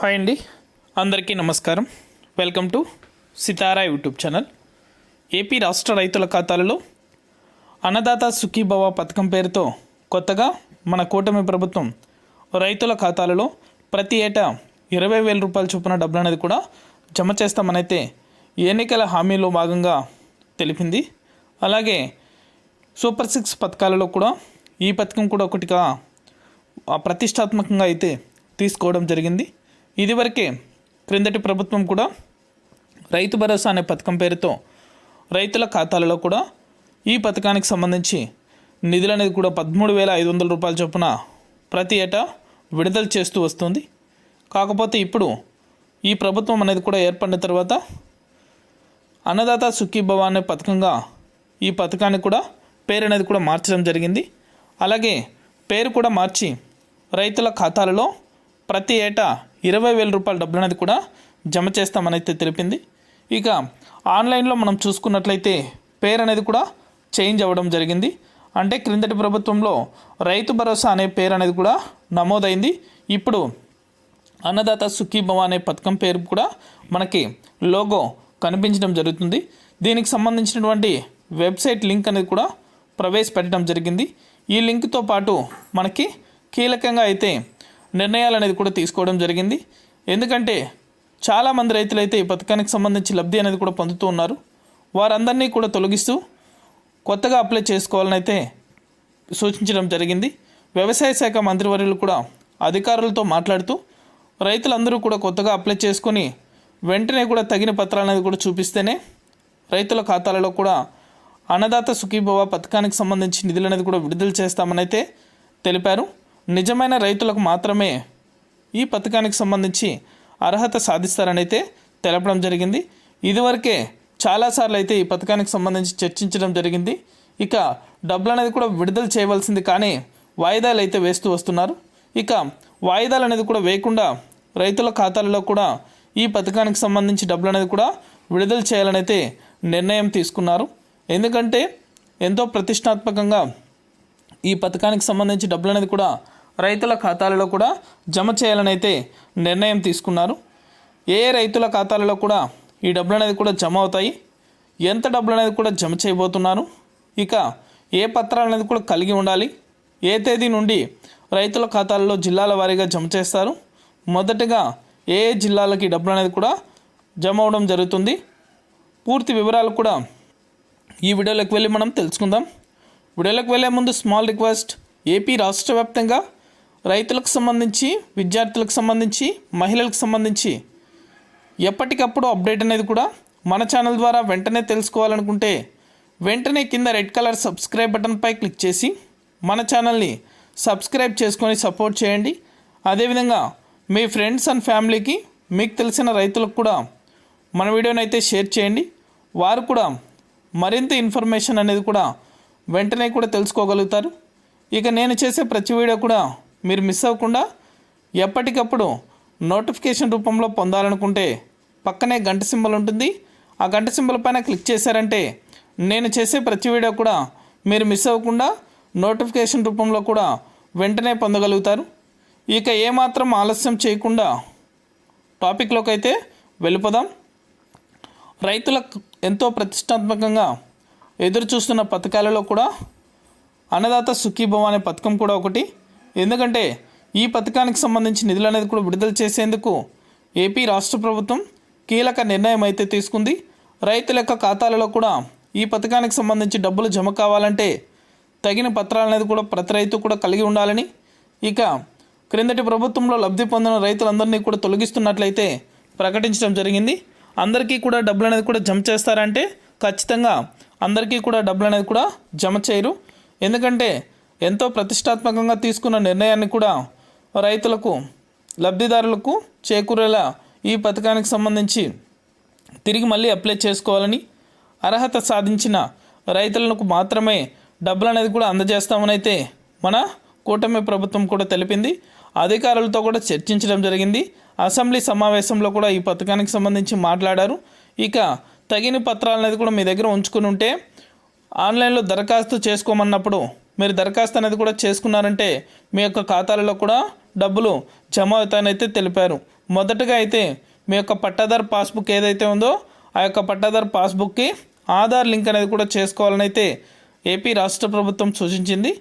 Hi అండి. అందరికీ నమస్కారం. Welcome to Sitara YouTube channel. AP రాష్ట్ర రైతుల ఖాతాలలో అన్నదాత సుఖీభవ పథకం పేరుతో కొత్తగా మన కూటమి ప్రభుత్వం రైతుల ఖాతాలలో ప్రతి ఏటా ఇరవై వేల రూపాయల చొప్పున డబ్బులు అనేది కూడా జమ చేస్తామనైతే ఎన్నికల హామీలో భాగంగా తెలిపింది. అలాగే సూపర్ సిక్స్ పథకాలలో కూడా ఈ పథకం కూడా ఒకటిగా ప్రతిష్టాత్మకంగా అయితే తీసుకోవడం జరిగింది. ఇదివరకే క్రిందటి ప్రభుత్వం కూడా రైతు భరోసా అనే పథకం పేరుతో రైతుల ఖాతాలలో కూడా ఈ పథకానికి సంబంధించి నిధులు అనేది కూడా పదమూడు వేల ఐదు వందల రూపాయల చొప్పున ప్రతి ఏటా విడుదల చేస్తూ వస్తుంది. కాకపోతే ఇప్పుడు ఈ ప్రభుత్వం అనేది కూడా ఏర్పడిన తర్వాత అన్నదాత సుఖీభవ అనే పథకంగా ఈ పథకాన్ని కూడా పేరు అనేది కూడా మార్చడం జరిగింది. అలాగే పేరు కూడా మార్చి రైతుల ఖాతాలలో ప్రతి ఏటా ఇరవై వేల రూపాయల డబ్బులు అనేది కూడా జమ చేస్తామని అయితే తెలిపింది. ఇక ఆన్లైన్లో మనం చూసుకున్నట్లయితే పేరు అనేది కూడా చేంజ్ అవ్వడం జరిగింది. అంటే క్రిందటి ప్రభుత్వంలో రైతు భరోసా అనే పేరు అనేది కూడా నమోదైంది. ఇప్పుడు అన్నదాత సుఖీభవ అనే పథకం పేరు కూడా మనకి లోగో కనిపించడం జరుగుతుంది. దీనికి సంబంధించినటువంటి వెబ్సైట్ లింక్ అనేది కూడా ప్రవేశపెట్టడం జరిగింది. ఈ లింక్తో పాటు మనకి కీలకంగా అయితే నిర్ణయాలు అనేది కూడా తీసుకోవడం జరిగింది. ఎందుకంటే చాలామంది రైతులు అయితే ఈ పథకానికి సంబంధించి లబ్ధి అనేది కూడా పొందుతూ ఉన్నారు. వారందరినీ కూడా తొలగిస్తూ కొత్తగా అప్లై చేసుకోవాలని అయితే సూచించడం జరిగింది. వ్యవసాయ శాఖ మంత్రివర్యులు కూడా అధికారులతో మాట్లాడుతూ రైతులందరూ కూడా కొత్తగా అప్లై చేసుకొని వెంటనే కూడా తగిన పత్రాలు అనేది కూడా చూపిస్తేనే రైతుల ఖాతాలలో కూడా అన్నదాత సుఖీభవ పథకానికి సంబంధించి నిధులు అనేది కూడా విడుదల చేస్తామని అయితే తెలిపారు. నిజమైన రైతులకు మాత్రమే ఈ పథకానికి సంబంధించి అర్హత సాధిస్తారనైతే తెలపడం జరిగింది. ఇదివరకే చాలాసార్లు అయితే ఈ పథకానికి సంబంధించి చర్చించడం జరిగింది. ఇక డబ్బులు అనేది కూడా విడుదల చేయవలసింది కానీ వాయిదాలు అయితే వేస్తూ వస్తున్నారు. ఇక వాయిదాలు అనేది కూడా వేయకుండా రైతుల ఖాతాలలో కూడా ఈ పథకానికి సంబంధించి డబ్బులు అనేది కూడా విడుదల చేయాలనైతే నిర్ణయం తీసుకున్నారు. ఎందుకంటే ఎంతో ప్రతిష్టాత్మకంగా ఈ పథకానికి సంబంధించి డబ్బులు అనేది కూడా రైతుల ఖాతాలలో కూడా జమ చేయాలని అయితే నిర్ణయం తీసుకున్నారు. ఏ రైతుల ఖాతాలలో కూడా ఈ డబ్బులు అనేది కూడా జమ అవుతాయి. ఎంత డబ్బులు అనేది కూడా జమ చేయబోతున్నారు. ఇక ఏ పత్రాలు అనేది కూడా కలిగి ఉండాలి. ఏ తేదీ నుండి రైతుల ఖాతాలలో జిల్లాల వారీగా జమ చేస్తారు. మొదటగా ఏ జిల్లాలకి డబ్బులు అనేది కూడా జమ అవడం జరుగుతుంది. పూర్తి వివరాలు కూడా ఈ వీడియోలోకి వెళ్ళి మనం తెలుసుకుందాం. వీడియోలోకి వెళ్ళే ముందు స్మాల్ రిక్వెస్ట్ ఏపీ రాష్ట్ర వ్యాప్తంగా రైతులకు సంబంధించి విద్యార్థులకు సంబంధించి మహిళలకు సంబంధించి ఎప్పటికప్పుడు అప్డేట్ అనేది కూడా మన ఛానల్ ద్వారా వెంటనే తెలుసుకోవాలనుకుంటే వెంటనే కింద రెడ్ కలర్ సబ్స్క్రైబ్ బటన్పై క్లిక్ చేసి మన ఛానల్ని సబ్స్క్రైబ్ చేసుకొని సపోర్ట్ చేయండి. అదేవిధంగా మీ ఫ్రెండ్స్ అండ్ ఫ్యామిలీకి మీకు తెలిసిన రైతులకు కూడా మన వీడియోని అయితే షేర్ చేయండి. వారు కూడా మరింత ఇన్ఫర్మేషన్ అనేది కూడా వెంటనే కూడా తెలుసుకోగలుగుతారు. ఇక నేను చేసే ప్రతి వీడియో కూడా మీరు మిస్ అవ్వకుండా ఎప్పటికప్పుడు నోటిఫికేషన్ రూపంలో పొందాలనుకుంటే పక్కనే గంట సింబల్ ఉంటుంది. ఆ గంట సింబల్ పైన క్లిక్ చేశారంటే నేను చేసే ప్రతి వీడియో కూడా మీరు మిస్ అవ్వకుండా నోటిఫికేషన్ రూపంలో కూడా వెంటనే పొందగలుగుతారు. ఇక ఏమాత్రం ఆలస్యం చేయకుండా టాపిక్లోకి అయితే వెళ్ళిపోదాం. రైతులకు ఎంతో ప్రతిష్టాత్మకంగా ఎదురు చూస్తున్న పథకాలలో కూడా అన్నదాత సుఖీభవ అనే పథకం కూడా ఒకటి. ఎందుకంటే ఈ పథకానికి సంబంధించి నిధులు అనేది కూడా విడుదల చేసేందుకు ఏపీ రాష్ట్ర ప్రభుత్వం కీలక నిర్ణయం అయితే తీసుకుంది. రైతుల యొక్క ఖాతాలలో కూడా ఈ పథకానికి సంబంధించి డబ్బులు జమ కావాలంటే తగిన పత్రాలు అనేది కూడా ప్రతి రైతు కూడా కలిగి ఉండాలని ఇక క్రిందటి ప్రభుత్వంలో లబ్ధి పొందిన రైతులందరినీ కూడా తొలగిస్తున్నట్లయితే ప్రకటించడం జరిగింది. అందరికీ కూడా డబ్బులు అనేది కూడా జమ చేస్తారంటే ఖచ్చితంగా అందరికీ కూడా డబ్బులు అనేది కూడా జమ చేయరు. ఎందుకంటే ఎంతో ప్రతిష్టాత్మకంగా తీసుకున్న నిర్ణయాన్ని కూడా రైతులకు లబ్ధిదారులకు చేకూరేలా ఈ పథకానికి సంబంధించి తిరిగి మళ్ళీ అప్లై చేసుకోవాలని అర్హత సాధించిన రైతులకు మాత్రమే డబ్బులు అనేది కూడా అందజేస్తామని అయితే మన కూటమి ప్రభుత్వం కూడా తెలిపింది. అధికారులతో కూడా చర్చించడం జరిగింది. అసెంబ్లీ సమావేశంలో కూడా ఈ పథకానికి సంబంధించి మాట్లాడారు. ఇక తగిన పత్రాలు అనేది కూడా మీ దగ్గర ఉంచుకుని ఉంటే ఆన్లైన్లో దరఖాస్తు చేసుకోమన్నప్పుడు మీరు దరఖాస్తు అనేది కూడా చేసుకున్నారంటే మీ యొక్క ఖాతాలలో కూడా డబ్బులు జమ అవుతానైతే తెలిపారు. మొదటగా అయితే మీ యొక్క పట్టాదారు పాస్బుక్ ఏదైతే ఉందో ఆ యొక్క పట్టాదారు పాస్బుక్కి ఆధార్ లింక్ అనేది కూడా చేసుకోవాలని అయితే ఏపీ రాష్ట్ర ప్రభుత్వం సూచించింది.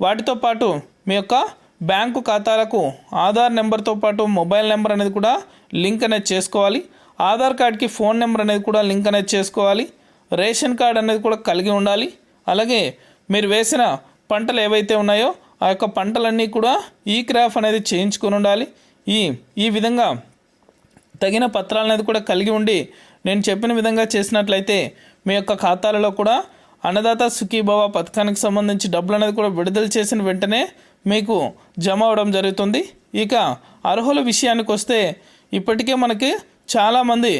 వాటితో పాటు మీ యొక్క బ్యాంకు ఖాతాలకు ఆధార్ నెంబర్తో పాటు మొబైల్ నెంబర్ అనేది కూడా లింక్ అనేది చేసుకోవాలి. ఆధార్ కార్డ్కి ఫోన్ నెంబర్ అనేది కూడా లింక్ అనేది చేసుకోవాలి. రేషన్ కార్డ్ అనేది కూడా కలిగి ఉండాలి. అలాగే మీరు వేసిన పంటలు ఏవైతే ఉన్నాయో ఆ యొక్క పంటలన్నీ కూడా ఈ క్రాఫ్ అనేది చేయించుకొని ఉండాలి. ఈ ఈ విధంగా తగిన పత్రాలు అనేది కూడా కలిగి ఉండి నేను చెప్పిన విధంగా చేసినట్లయితే మీ యొక్క ఖాతాలలో కూడా అన్నదాత సుఖీభవ పథకానికి సంబంధించి డబ్బులు అనేది కూడా విడుదల చేసిన వెంటనే మీకు జమ అవడం జరుగుతుంది. ఇక అర్హుల విషయానికి వస్తే ఇప్పటికే మనకి చాలామంది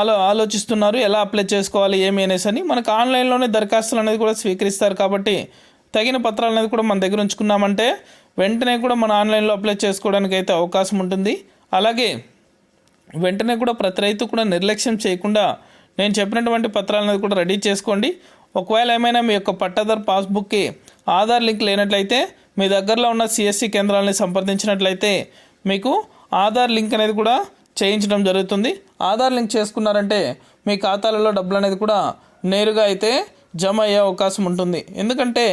ఆలో ఆలోచిస్తున్నారు ఎలా అప్లై చేసుకోవాలి ఏమి అనేసి అని. మనకు ఆన్లైన్లోనే దరఖాస్తులు అనేది కూడా స్వీకరిస్తారు కాబట్టి తగిన పత్రాలు అనేది కూడా మన దగ్గర ఉంచుకున్నామంటే వెంటనే కూడా మన ఆన్లైన్లో అప్లై చేసుకోవడానికి అయితే అవకాశం ఉంటుంది. అలాగే వెంటనే కూడా ప్రతి రైతు కూడా నిర్లక్ష్యం చేయకుండా నేను చెప్పినటువంటి పత్రాలు అనేది కూడా రెడీ చేసుకోండి. ఒకవేళ ఏమైనా మీ యొక్క పట్టాదారు పాస్బుక్కి ఆధార్ లింక్ లేనట్లయితే మీ దగ్గరలో ఉన్న సిఎస్సి కేంద్రాలని సంప్రదించినట్లయితే మీకు ఆధార్ లింక్ అనేది కూడా చేయించడం జరుగుతుంది. ఆధార్ లింక్ చేసుకున్నారంటే మీ ఖాతాలలో డబ్బులు అనేది కూడా నేరుగా అయితే జమ అయ్యే అవకాశం ఉంటుంది. ఎందుకంటే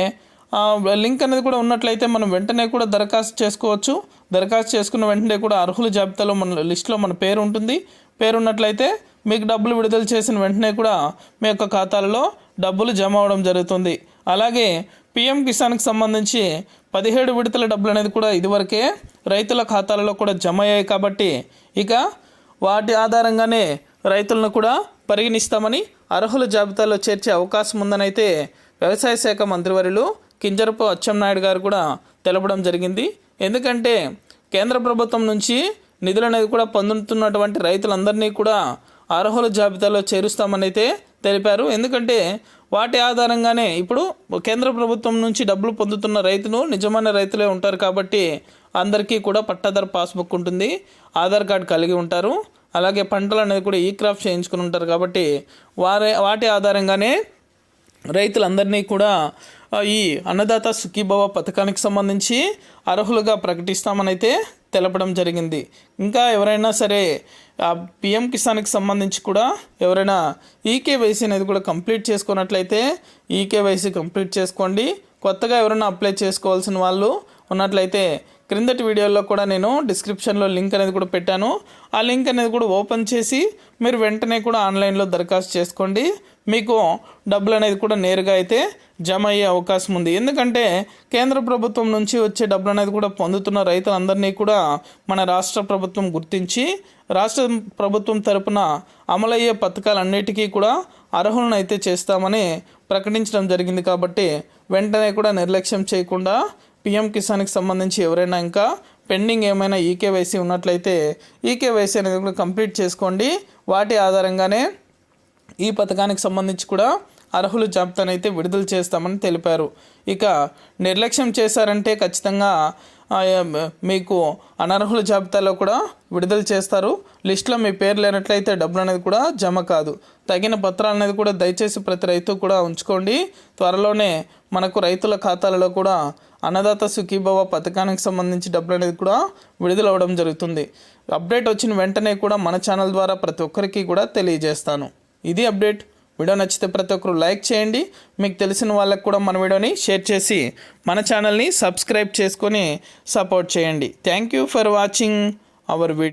లింక్ అనేది కూడా ఉన్నట్లయితే మనం వెంటనే కూడా దరఖాస్తు చేసుకోవచ్చు. దరఖాస్తు చేసుకున్న వెంటనే కూడా అర్హుల జాబితాలో మన లిస్టులో మన పేరు ఉంటుంది. పేరు ఉన్నట్లయితే మీకు డబ్బులు విడుదల చేసిన వెంటనే కూడా మీ యొక్క ఖాతాలలో డబ్బులు జమ అవడం జరుగుతుంది. అలాగే పిఎం కిసాన్కి సంబంధించి పదిహేడు విడతల డబ్బులు అనేది కూడా ఇదివరకే రైతుల ఖాతాలలో కూడా జమ అయ్యాయి కాబట్టి ఇక వాటి ఆధారంగానే రైతులను కూడా పరిగణిస్తామని అర్హుల జాబితాలో చేర్చే అవకాశం ఉందనైతే వ్యవసాయ శాఖ మంత్రివర్యులు కింజరపు అచ్చెన్నాయుడు గారు కూడా తెలపడం జరిగింది. ఎందుకంటే కేంద్ర ప్రభుత్వం నుంచి నిధులు అనేది కూడా పొందుతున్నటువంటి రైతులందరినీ కూడా అర్హుల జాబితాలో చేరుస్తామనైతే తెలిపారు. ఎందుకంటే వాటి ఆధారంగానే ఇప్పుడు కేంద్ర ప్రభుత్వం నుంచి డబ్బులు పొందుతున్న రైతులు నిజమైన రైతులే ఉంటారు కాబట్టి అందరికీ కూడా పట్టాదారు పాస్బుక్ ఉంటుంది ఆధార్ కార్డు కలిగి ఉంటారు. అలాగే పంటలు అనేది కూడా ఈ క్రాప్ చేయించుకుని ఉంటారు కాబట్టి వారి వాటి ఆధారంగానే రైతులందరినీ కూడా ఈ అన్నదాత సుఖీభవ పథకానికి సంబంధించి అర్హులుగా ప్రకటిస్తామని అయితే తెలపడం జరిగింది. ఇంకా ఎవరైనా సరే ఆ పిఎం కిసాన్కి సంబంధించి కూడా ఎవరైనా ఈకేవైసీ అనేది కూడా కంప్లీట్ చేసుకున్నట్లయితే ఈకేవైసీ కంప్లీట్ చేసుకోండి. కొత్తగా ఎవరైనా అప్లై చేసుకోవాల్సిన వాళ్ళు ఉన్నట్లయితే క్రిందటి వీడియోలో కూడా నేను డిస్క్రిప్షన్లో లింక్ అనేది కూడా పెట్టాను. ఆ లింక్ అనేది కూడా ఓపెన్ చేసి మీరు వెంటనే కూడా ఆన్లైన్లో దరఖాస్తు చేసుకోండి. మీకు డబ్బులు అనేది కూడా నేరుగా అయితే జమ అయ్యే అవకాశం ఉంది. ఎందుకంటే కేంద్ర ప్రభుత్వం నుంచి వచ్చే డబ్బులు అనేది కూడా పొందుతున్న రైతులందరినీ కూడా మన రాష్ట్ర ప్రభుత్వం గుర్తించి రాష్ట్ర ప్రభుత్వం తరపున అమలయ్యే పథకాలన్నిటికీ కూడా అర్హులను అయితే చేస్తామని ప్రకటించడం జరిగింది కాబట్టి వెంటనే కూడా నిర్లక్ష్యం చేయకుండా పిఎం కిసాన్కి సంబంధించి ఎవరైనా ఇంకా పెండింగ్ ఏమైనా ఈకేవైసీ ఉన్నట్లయితే ఈకేవైసీ అనేది కూడా కంప్లీట్ చేసుకోండి. వాటి ఆధారంగానే ఈ పథకానికి సంబంధించి కూడా అర్హుల జాబితాను అయితే విడుదల చేస్తామని తెలిపారు. ఇక నిర్లక్ష్యం చేశారంటే ఖచ్చితంగా మీకు అనర్హుల జాబితాలో కూడా విడుదల చేస్తారు. లిస్టులో మీ పేరు లేనట్లయితే డబ్బులు అనేది కూడా జమ కాదు. తగిన పత్రాలు అనేది కూడా దయచేసి ప్రతి రైతు కూడా ఉంచుకోండి. త్వరలోనే మనకు రైతుల ఖాతాలలో కూడా అన్నదాత సుఖీభవ పథకానికి సంబంధించి డబ్బులు అనేది కూడా విడుదల అవ్వడం జరుగుతుంది. అప్డేట్ వచ్చిన వెంటనే కూడా మన ఛానల్ ద్వారా ప్రతి ఒక్కరికి కూడా తెలియజేస్తాను. ఇది అప్డేట్. వీడియో నచ్చితే ప్రతి ఒక్కరు లైక్ చేయండి. మీకు తెలిసిన వాళ్ళకి కూడా మన వీడియోని షేర్ చేసి మన ఛానల్ని సబ్స్క్రైబ్ చేసుకొని సపోర్ట్ చేయండి. Thank you for watching our video